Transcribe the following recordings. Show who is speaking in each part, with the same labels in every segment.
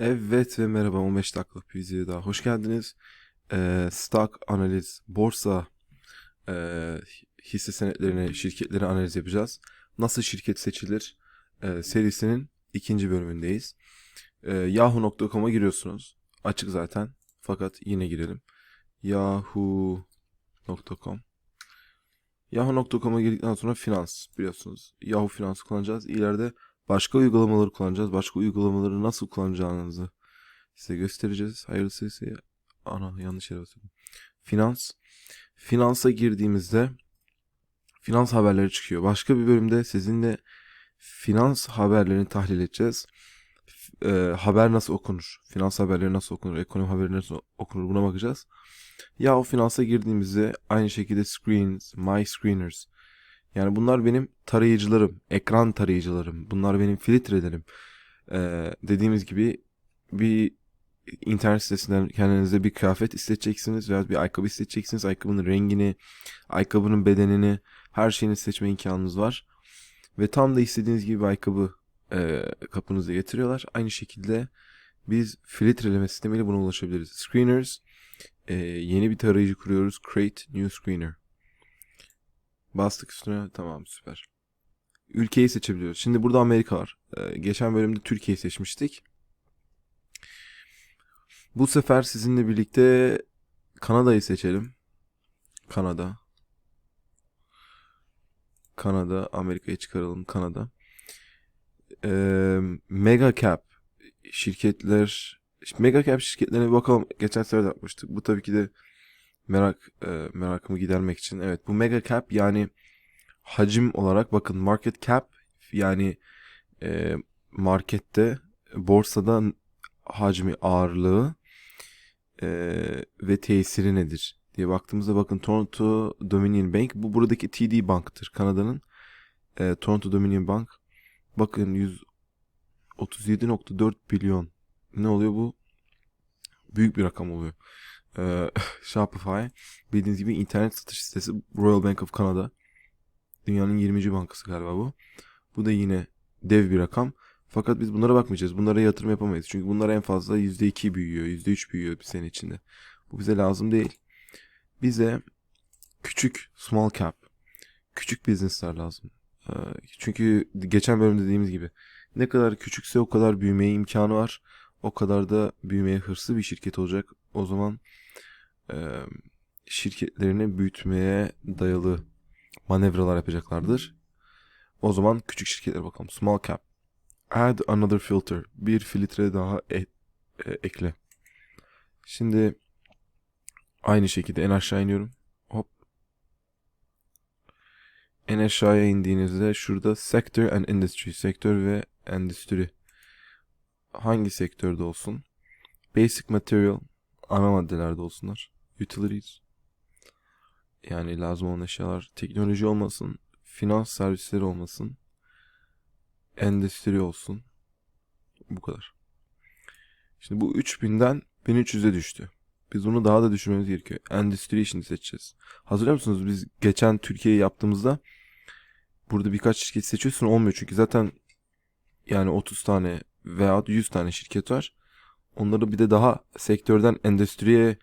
Speaker 1: Evet ve merhaba 15 dakikalık bir videoya daha hoş geldiniz. Ee, stock analiz, borsa e, hisse senetlerini, şirketleri analiz yapacağız. Nasıl şirket seçilir e, serisinin ikinci bölümündeyiz. E, Yahoo.com'a giriyorsunuz. Açık zaten. Fakat yine girelim. Yahoo.com Yahoo.com'a girdikten sonra finans biliyorsunuz. Yahoo Finans kullanacağız. İleride başka uygulamaları kullanacağız. Başka uygulamaları nasıl kullanacağınızı size göstereceğiz. Hayırlısıysa ana yanlış yere basıyorum. Finans. Finansa girdiğimizde finans haberleri çıkıyor. Başka bir bölümde sizinle finans haberlerini tahlil edeceğiz. E, haber nasıl okunur? Finans haberleri nasıl okunur? Ekonomi haberleri nasıl okunur? Buna bakacağız. Ya o finansa girdiğimizde aynı şekilde screens, my screeners. Yani bunlar benim tarayıcılarım, ekran tarayıcılarım. Bunlar benim filtrelerim. Ee, dediğimiz gibi bir internet sitesinden kendinize bir kıyafet isteyeceksiniz veya bir ayakkabı isteyeceksiniz. Ayakkabının rengini, ayakkabının bedenini, her şeyini seçme imkanınız var. Ve tam da istediğiniz gibi bir ayakkabı e, kapınıza getiriyorlar. Aynı şekilde biz filtreleme sistemiyle buna ulaşabiliriz. Screeners, e, yeni bir tarayıcı kuruyoruz. Create New Screener. Bastık üstüne. Tamam süper. Ülkeyi seçebiliyoruz. Şimdi burada Amerika var. Ee, geçen bölümde Türkiye'yi seçmiştik. Bu sefer sizinle birlikte Kanada'yı seçelim. Kanada. Kanada. Amerika'yı çıkaralım. Kanada. Ee, Mega Cap şirketler Mega Cap şirketlerine bakalım. Geçen sefer de yapmıştık. Bu tabii ki de merak e, merakımı gidermek için. Evet bu Mega Cap yani hacim olarak bakın market cap yani e, markette borsada hacmi ağırlığı e, ve tesiri nedir diye baktığımızda bakın Toronto Dominion Bank bu buradaki TD Bank'tır Kanada'nın. E, Toronto Dominion Bank bakın 137.4 milyon ne oluyor bu? Büyük bir rakam oluyor e, Shopify bildiğiniz gibi internet satış sitesi Royal Bank of Canada Dünyanın 20. bankası galiba bu. Bu da yine dev bir rakam. Fakat biz bunlara bakmayacağız. Bunlara yatırım yapamayız. Çünkü bunlar en fazla %2 büyüyor, %3 büyüyor bir sene içinde. Bu bize lazım değil. Bize küçük, small cap, küçük business'lar lazım. Ee, Çünkü geçen bölümde dediğimiz gibi ne kadar küçükse o kadar büyümeye imkanı var. O kadar da büyümeye hırslı bir şirket olacak. O zaman e, şirketlerini büyütmeye dayalı manevralar yapacaklardır. O zaman küçük şirketlere bakalım. Small cap. Add another filter. Bir filtre daha e- e- ekle. Şimdi aynı şekilde en aşağı iniyorum. Hop. En aşağıya indiğinizde şurada sector and industry. Sektör ve endüstri. Hangi sektörde olsun? Basic material. Ana maddelerde olsunlar. Utilities yani lazım olan eşyalar teknoloji olmasın, finans servisleri olmasın, endüstri olsun. Bu kadar. Şimdi bu 3000'den 1300'e düştü. Biz bunu daha da düşürmemiz gerekiyor. Endüstri işini seçeceğiz. Hatırlıyor musunuz biz geçen Türkiye'yi yaptığımızda burada birkaç şirket seçiyorsun olmuyor çünkü zaten yani 30 tane veya 100 tane şirket var. Onları bir de daha sektörden endüstriye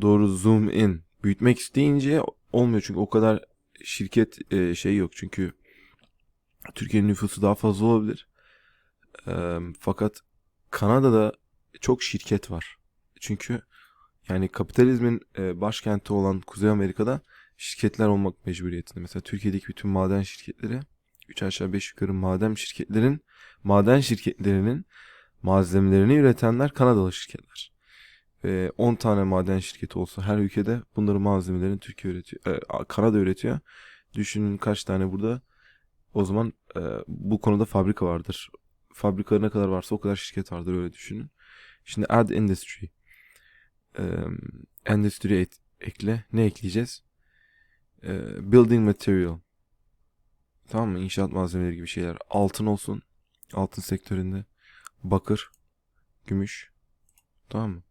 Speaker 1: doğru zoom in büyütmek isteyince olmuyor çünkü o kadar şirket e, şey yok çünkü Türkiye'nin nüfusu daha fazla olabilir. E, fakat Kanada'da çok şirket var. Çünkü yani kapitalizmin e, başkenti olan Kuzey Amerika'da şirketler olmak mecburiyetinde. Mesela Türkiye'deki bütün maden şirketleri 3 aşağı 5 yukarı maden şirketlerin maden şirketlerinin malzemelerini üretenler Kanadalı şirketler. Ve 10 tane maden şirketi olsa her ülkede bunların malzemelerini Türkiye üretiyor. E, Kanada üretiyor. Düşünün kaç tane burada. O zaman e, bu konuda fabrika vardır. Fabrika ne kadar varsa o kadar şirket vardır öyle düşünün. Şimdi add industry. E, endüstri et, ekle. Ne ekleyeceğiz? E, building material. Tamam mı? İnşaat malzemeleri gibi şeyler. Altın olsun. Altın sektöründe. Bakır. Gümüş. Tamam mı?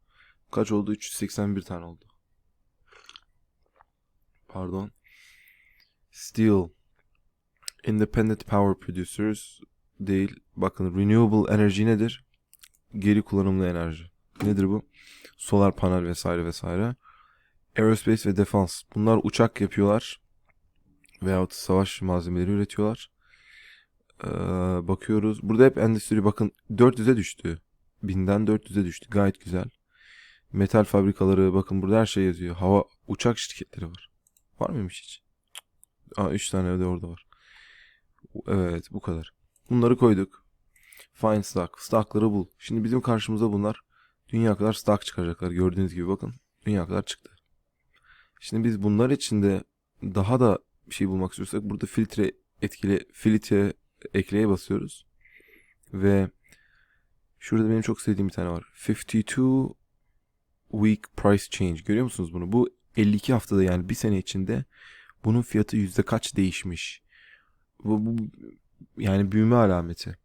Speaker 1: Kaç oldu? 381 tane oldu. Pardon. Steel. Independent power producers değil. Bakın renewable energy nedir? geri kullanımlı enerji. Nedir bu? Solar panel vesaire vesaire. Aerospace ve defans. Bunlar uçak yapıyorlar. Veyahut savaş malzemeleri üretiyorlar. Ee, bakıyoruz. Burada hep endüstri bakın 400'e düştü. 1000'den 400'e düştü. Gayet güzel. Metal fabrikaları bakın burada her şey yazıyor. Hava uçak şirketleri var. Var mıymış hiç? Aa 3 tane de orada var. Evet bu kadar. Bunları koyduk. Find stock. Stockları bul. Şimdi bizim karşımıza bunlar dünya kadar stock çıkaracaklar. Gördüğünüz gibi bakın. Dünya kadar çıktı. Şimdi biz bunlar için de daha da bir şey bulmak istiyorsak burada filtre etkili filtre ekleye basıyoruz. Ve şurada benim çok sevdiğim bir tane var. 52 week price change. Görüyor musunuz bunu? Bu 52 haftada yani bir sene içinde bunun fiyatı yüzde kaç değişmiş. Bu, bu yani büyüme alameti.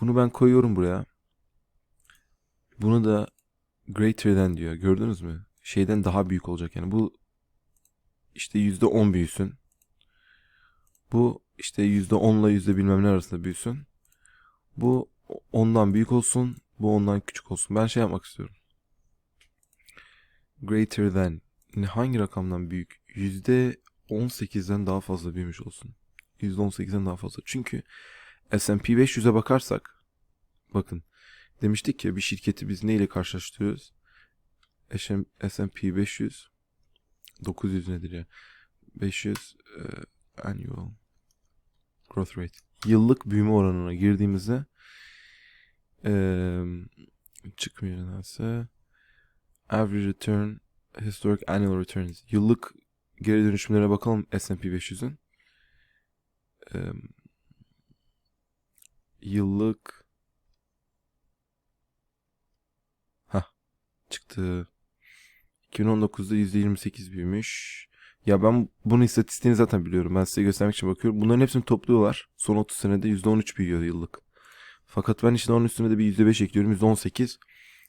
Speaker 1: Bunu ben koyuyorum buraya. Bunu da greater than diyor. Gördünüz mü? Şeyden daha büyük olacak yani. Bu işte yüzde on büyüsün. Bu işte yüzde onla yüzde bilmem ne arasında büyüsün. Bu ondan büyük olsun. Bu ondan küçük olsun. Ben şey yapmak istiyorum. Greater than. Yine hangi rakamdan büyük? Yüzde 18'den daha fazla büyümüş olsun. %18'den daha fazla. Çünkü S&P 500'e bakarsak bakın demiştik ya bir şirketi biz neyle karşılaştırıyoruz? S&P 500 900 nedir ya? 500 e, annual growth rate. Yıllık büyüme oranına girdiğimizde e, çıkmıyor nedense. Average return historic annual returns. Yıllık geri dönüşümlere bakalım S&P 500'ün. E, yıllık ha çıktı. 2019'da %28 büyümüş. Ya ben bunun istatistiğini zaten biliyorum. Ben size göstermek için bakıyorum. Bunların hepsini topluyorlar. Son 30 senede %13 büyüyor yıllık. Fakat ben işte onun üstüne de bir %5 ekliyorum. %18.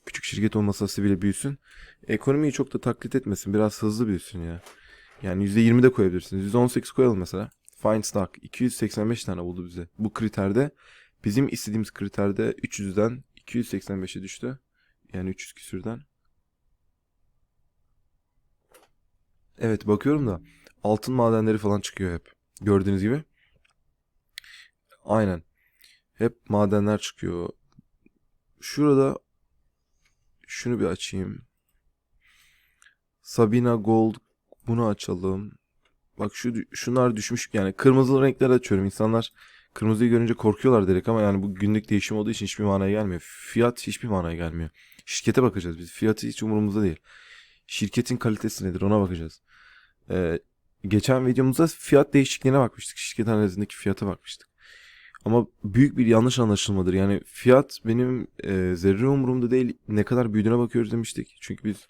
Speaker 1: Küçük şirket olmasa bile büyüsün. Ekonomiyi çok da taklit etmesin. Biraz hızlı büyüsün ya. Yani %20 de koyabilirsiniz. %18 koyalım mesela. Fine stock 285 tane buldu bize. Bu kriterde bizim istediğimiz kriterde 300'den 285'e düştü. Yani 300 küsürden. Evet bakıyorum da altın madenleri falan çıkıyor hep. Gördüğünüz gibi. Aynen. Hep madenler çıkıyor. Şurada şunu bir açayım. Sabina Gold bunu açalım. Bak şu şunlar düşmüş yani kırmızı renkler açıyorum. İnsanlar kırmızıyı görünce korkuyorlar direkt ama yani bu günlük değişim olduğu için hiçbir manaya gelmiyor. Fiyat hiçbir manaya gelmiyor. Şirkete bakacağız biz. Fiyatı hiç umurumuzda değil. Şirketin kalitesi nedir ona bakacağız. Ee, geçen videomuzda fiyat değişikliğine bakmıştık. Şirket analizindeki fiyata bakmıştık. Ama büyük bir yanlış anlaşılmadır. Yani fiyat benim e, zerre umurumda değil. Ne kadar büyüdüğüne bakıyoruz demiştik. Çünkü biz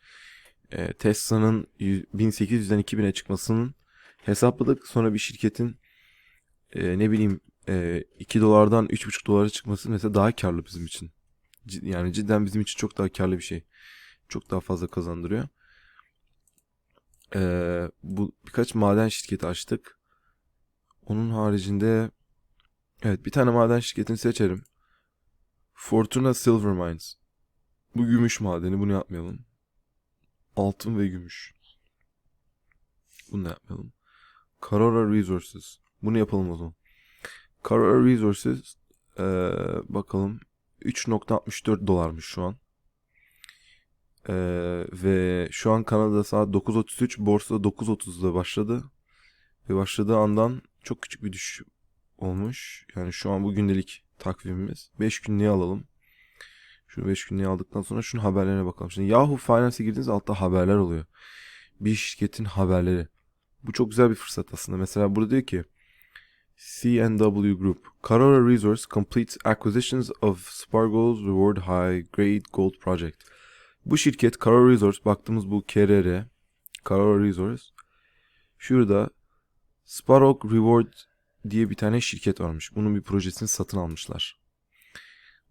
Speaker 1: e, Tesla'nın 1800'den 2000'e çıkmasının hesapladık. Sonra bir şirketin e, ne bileyim e, 2 dolardan 3,5 dolara çıkması mesela daha karlı bizim için. Yani cidden bizim için çok daha karlı bir şey. Çok daha fazla kazandırıyor. Ee, bu birkaç maden şirketi açtık. Onun haricinde evet bir tane maden şirketini seçerim. Fortuna Silver Mines. Bu gümüş madeni bunu yapmayalım. Altın ve gümüş. Bunu da yapmayalım. Karora Resources. Bunu yapalım o zaman. Karora Resources ee, bakalım 3.64 dolarmış şu an. Ee, ve şu an Kanada saat 9.33, borsa 9.30'da başladı. Ve başladığı andan çok küçük bir düşüş olmuş. Yani şu an bu gündelik takvimimiz. 5 günlüğe alalım. Şu 5 günlüğe aldıktan sonra şunun haberlerine bakalım. Şimdi Yahoo Finance'e girdiğiniz altta haberler oluyor. Bir şirketin haberleri. Bu çok güzel bir fırsat aslında. Mesela burada diyor ki CNW Group. Karora Resource completes acquisitions of Spargo's Reward High Grade Gold Project. Bu şirket Karora Resource baktığımız bu KRR Karora Resource şurada Sparrow Reward diye bir tane şirket varmış. Bunun bir projesini satın almışlar.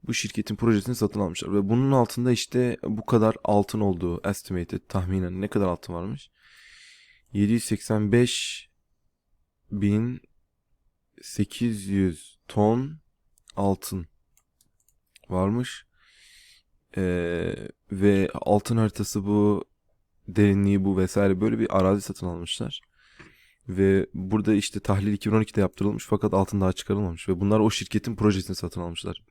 Speaker 1: Bu şirketin projesini satın almışlar ve bunun altında işte bu kadar altın olduğu estimated tahminen ne kadar altın varmış? 785 bin 800 ton altın varmış. Ee, ve altın haritası bu, derinliği bu vesaire böyle bir arazi satın almışlar. Ve burada işte tahlil 2012'de yaptırılmış fakat altın daha çıkarılmamış. Ve bunlar o şirketin projesini satın almışlar.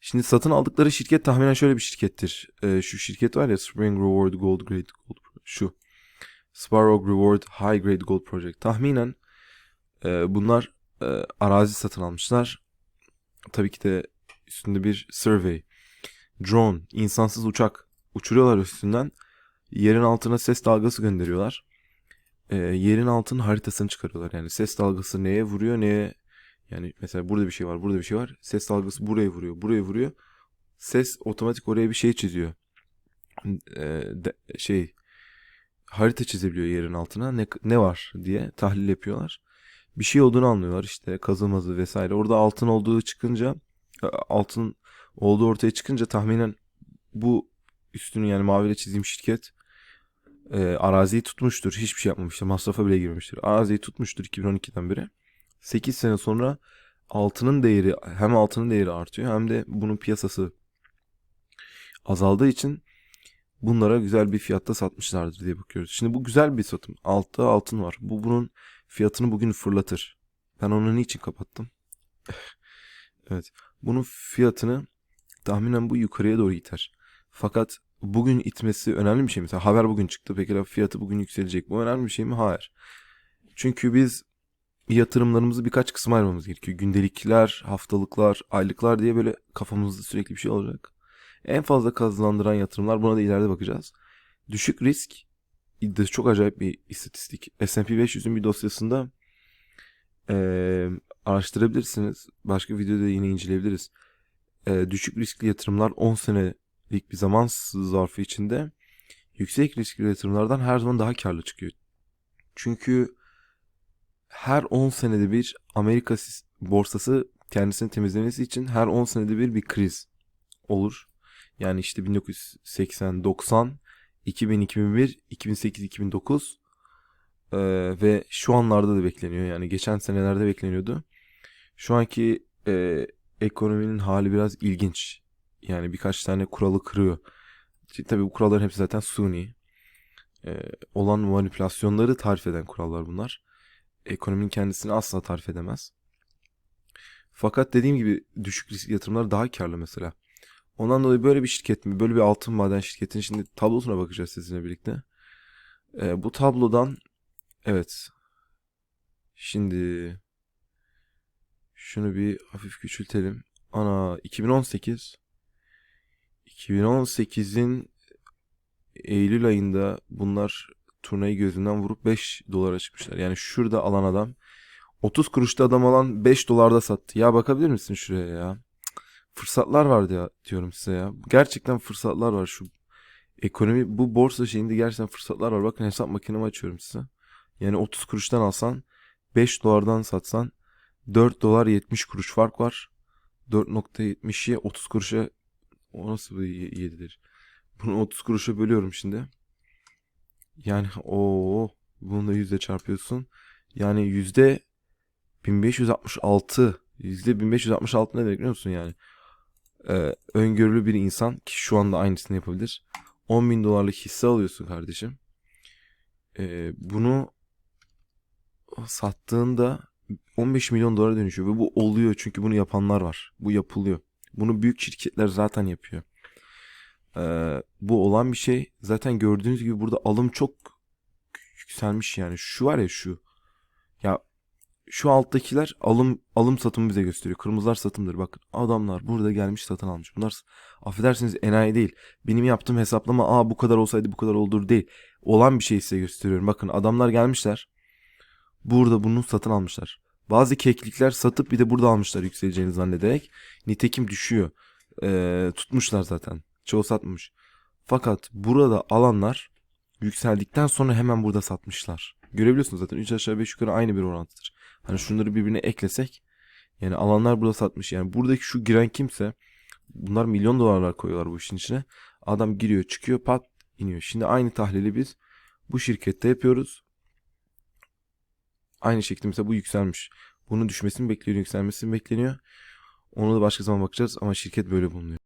Speaker 1: Şimdi satın aldıkları şirket tahminen şöyle bir şirkettir. Ee, şu şirket var ya Spring Reward Gold Grade Gold şu. Sparrow Reward High Grade Gold Project. Tahminen e, bunlar e, arazi satın almışlar. Tabii ki de üstünde bir survey. Drone, insansız uçak uçuruyorlar üstünden. Yerin altına ses dalgası gönderiyorlar. E, yerin altının haritasını çıkarıyorlar. Yani ses dalgası neye vuruyor neye yani mesela burada bir şey var, burada bir şey var. Ses dalgası buraya vuruyor, buraya vuruyor. Ses otomatik oraya bir şey çiziyor. E, de- şey harita çizebiliyor yerin altına. Ne ne var diye tahlil yapıyorlar. Bir şey olduğunu anlıyorlar işte kazılmazı vesaire. Orada altın olduğu çıkınca e, altın olduğu ortaya çıkınca tahminen bu üstünü yani maviyle çizdiğim şirket e, araziyi tutmuştur. Hiçbir şey yapmamıştır. Masrafa bile girmemiştir. Araziyi tutmuştur 2012'den beri. 8 sene sonra altının değeri hem altının değeri artıyor hem de bunun piyasası azaldığı için bunlara güzel bir fiyatta satmışlardır diye bakıyoruz. Şimdi bu güzel bir satım. Altta altın var. Bu bunun fiyatını bugün fırlatır. Ben onu niçin kapattım? evet. Bunun fiyatını tahminen bu yukarıya doğru iter. Fakat bugün itmesi önemli bir şey mi? Mesela haber bugün çıktı. Peki fiyatı bugün yükselecek. Bu önemli bir şey mi? Hayır. Çünkü biz yatırımlarımızı birkaç kısma ayırmamız gerekiyor. Gündelikler, haftalıklar, aylıklar diye böyle kafamızda sürekli bir şey olacak. En fazla kazandıran yatırımlar buna da ileride bakacağız. Düşük risk de çok acayip bir istatistik. S&P 500'ün bir dosyasında eee, araştırabilirsiniz. Başka videoda yine inceleyebiliriz. Eee, düşük riskli yatırımlar 10 senelik bir zaman zarfı içinde yüksek riskli yatırımlardan her zaman daha karlı çıkıyor. Çünkü her 10 senede bir Amerika borsası kendisini temizlemesi için her 10 senede bir bir kriz olur. Yani işte 1980, 90, 2000, 2001, 2008, 2009 eee, ve şu anlarda da bekleniyor. Yani geçen senelerde bekleniyordu. Şu anki eee, ekonominin hali biraz ilginç. Yani birkaç tane kuralı kırıyor. Tabii bu kuralların hepsi zaten suni. Eee, olan manipülasyonları tarif eden kurallar bunlar ekonominin kendisini asla tarif edemez. Fakat dediğim gibi düşük risk yatırımlar daha karlı mesela. Ondan dolayı böyle bir şirket mi, böyle bir altın maden şirketin şimdi tablosuna bakacağız sizinle birlikte. Ee, bu tablodan evet. Şimdi şunu bir hafif küçültelim. Ana 2018 2018'in Eylül ayında bunlar turnayı gözünden vurup 5 dolara çıkmışlar. Yani şurada alan adam 30 kuruşta adam alan 5 dolarda sattı. Ya bakabilir misin şuraya ya? Fırsatlar var ya diyorum size ya. Gerçekten fırsatlar var şu ekonomi bu borsa şeyinde gerçekten fırsatlar var. Bakın hesap makinemi açıyorum size. Yani 30 kuruştan alsan 5 dolardan satsan 4 dolar 70 kuruş fark var. 4.70'i 30 kuruşa o nasıl bir 7'dir? Bunu 30 kuruşa bölüyorum şimdi. Yani o bunu da yüzde çarpıyorsun. Yani yüzde 1566 yüzde 1566 ne demek biliyor musun yani? Ee, öngörülü bir insan ki şu anda aynısını yapabilir. 10 bin dolarlık hisse alıyorsun kardeşim. Ee, bunu sattığında 15 milyon dolara dönüşüyor ve bu oluyor çünkü bunu yapanlar var. Bu yapılıyor. Bunu büyük şirketler zaten yapıyor. Ee, bu olan bir şey. Zaten gördüğünüz gibi burada alım çok yükselmiş yani. Şu var ya şu. Ya şu alttakiler alım alım satımı bize gösteriyor. Kırmızılar satımdır. Bakın adamlar burada gelmiş satın almış. Bunlar affedersiniz enayi değil. Benim yaptığım hesaplama aa bu kadar olsaydı bu kadar olur değil. Olan bir şey size gösteriyorum. Bakın adamlar gelmişler. Burada bunu satın almışlar. Bazı keklikler satıp bir de burada almışlar yükseleceğini zannederek. Nitekim düşüyor. Ee, tutmuşlar zaten. Çoğu satmamış. Fakat burada alanlar yükseldikten sonra hemen burada satmışlar. Görebiliyorsunuz zaten 3 aşağı 5 yukarı aynı bir orantıdır. Hani şunları birbirine eklesek yani alanlar burada satmış. Yani buradaki şu giren kimse bunlar milyon dolarlar koyuyorlar bu işin içine. Adam giriyor çıkıyor pat iniyor. Şimdi aynı tahlili biz bu şirkette yapıyoruz. Aynı şekilde mesela bu yükselmiş. Bunun düşmesini bekleniyor, yükselmesini bekleniyor. Onu da başka zaman bakacağız ama şirket böyle bulunuyor.